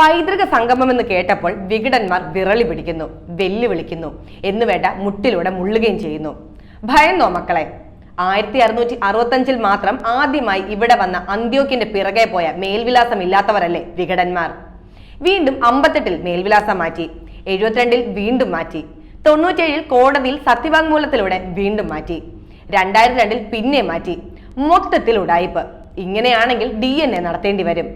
പൈതൃക സംഗമം എന്ന് കേട്ടപ്പോൾ വികടന്മാർ വിറളി പിടിക്കുന്നു വെല്ലുവിളിക്കുന്നു. എന്ന് വേണ്ട മുട്ടിലൂടെ മുള്ളുകയും ചെയ്യുന്നു. ഭയന്നോ മക്കളെ? ആയിരത്തി അറുന്നൂറ്റി അറുപത്തഞ്ചിൽ മാത്രം ആദ്യമായി ഇവിടെ വന്ന അന്ത്യോക്കിന്റെ പിറകെ പോയ മേൽവിലാസം ഇല്ലാത്തവരല്ലേ വികടന്മാർ? വീണ്ടും അമ്പത്തെട്ടിൽ മേൽവിലാസം മാറ്റി എഴുപത്തിരണ്ടിൽ വീണ്ടും മാറ്റി തൊണ്ണൂറ്റേഴിൽ കോടതിയിൽ സത്യവാങ്മൂലത്തിലൂടെ വീണ്ടും മാറ്റി രണ്ടായിരത്തി രണ്ടിൽ പിന്നെ മാറ്റി മൊത്തത്തിൽ ഉടായിപ്പ് ഇങ്ങനെയാണെങ്കിൽ ഡി എൻ എ നടത്തേണ്ടി വരും.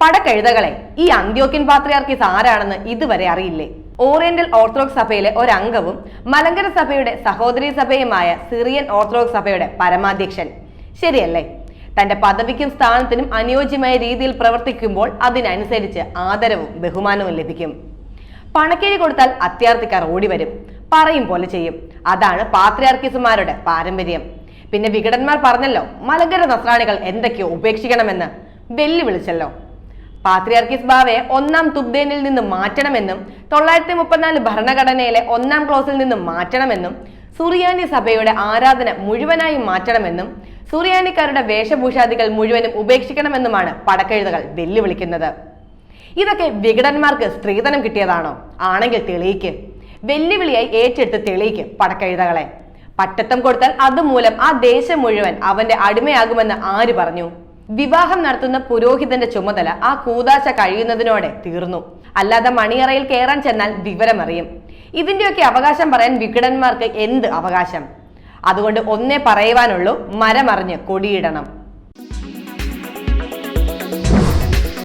പടക്കഴുതകളെ. ഈ അന്ത്യോക്യൻ പാത്രിയാർക്കീസ് ആരാണെന്ന് ഇതുവരെ അറിയില്ലേ? ഓറിയന്റൽ ഓർത്തഡോക്സ് സഭയിലെ ഒരംഗവും മലങ്കര സഭയുടെ സഹോദരി സഭയുമായ സിറിയൻ ഓർത്തഡോക്സ് സഭയുടെ പരമാധ്യക്ഷൻ. ശരിയല്ലേ? തന്റെ പദവിക്കും സ്ഥാനത്തിനും അനുയോജ്യമായ രീതിയിൽ പ്രവർത്തിക്കുമ്പോൾ അതിനനുസരിച്ച് ആദരവും ബഹുമാനവും ലഭിക്കും. പണക്കിഴി കൊടുത്താൽ അത്യാർത്ഥിക്കാർ ഓടി വരും. പറയും പോലെ ചെയ്യും. അതാണ് പാത്രിയാർക്കിസുമാരുടെ പാരമ്പര്യം. പിന്നെ വികടന്മാർ പറഞ്ഞല്ലോ മലങ്കര നസ്രാണികൾ എന്തൊക്കെയോ ഉപേക്ഷിക്കണമെന്ന്. വെല്ലുവിളിച്ചല്ലോ. പാത്രിയാർക്കീസ് ബാവയെ ഒന്നാം തുബ്ദേനിൽ നിന്ന് മാറ്റണമെന്നും തൊള്ളായിരത്തി മുപ്പത്തിനാല് ഭരണഘടനയിലെ ഒന്നാം ക്ലോസിൽ നിന്ന് മാറ്റണമെന്നും സുറിയാനി സഭയുടെ ആരാധന മുഴുവനായി മാറ്റണമെന്നും സുറിയാനിക്കാരുടെ വേഷഭൂഷാദികൾ മുഴുവനും ഉപേക്ഷിക്കണമെന്നുമാണ് പടക്കെഴുതുകൾ വെല്ലുവിളിക്കുന്നത്. ഇതൊക്കെ വികടന്മാർക്ക് സ്ത്രീധനം കിട്ടിയതാണോ? ആണെങ്കിൽ തെളിയിക്ക്. വെല്ലുവിളിയായി ഏറ്റെടുത്ത് തെളിയിക്ക് പടക്കെഴുതകളെ. പട്ടത്തം കൊടുത്താൽ അതുമൂലം ആ ദേശം മുഴുവൻ അവന്റെ അടിമയാകുമെന്ന് ആര് പറഞ്ഞു? വിവാഹം നടത്തുന്ന പുരോഹിതന്റെ ചുമതല ആ കൂതാശ കഴിയുന്നതിനോടെ തീർന്നു. അല്ലാതെ മണിയറയിൽ കയറാൻ ചെന്നാൽ വിവരമറിയും. ഇതിന്റെയൊക്കെ അവകാശം പറയാൻ വികടന്മാർക്ക് എന്ത് അവകാശം? അതുകൊണ്ട് ഒന്നേ പറയുവാനുള്ളൂ മരമറിഞ്ഞ് കൊടിയിടണം.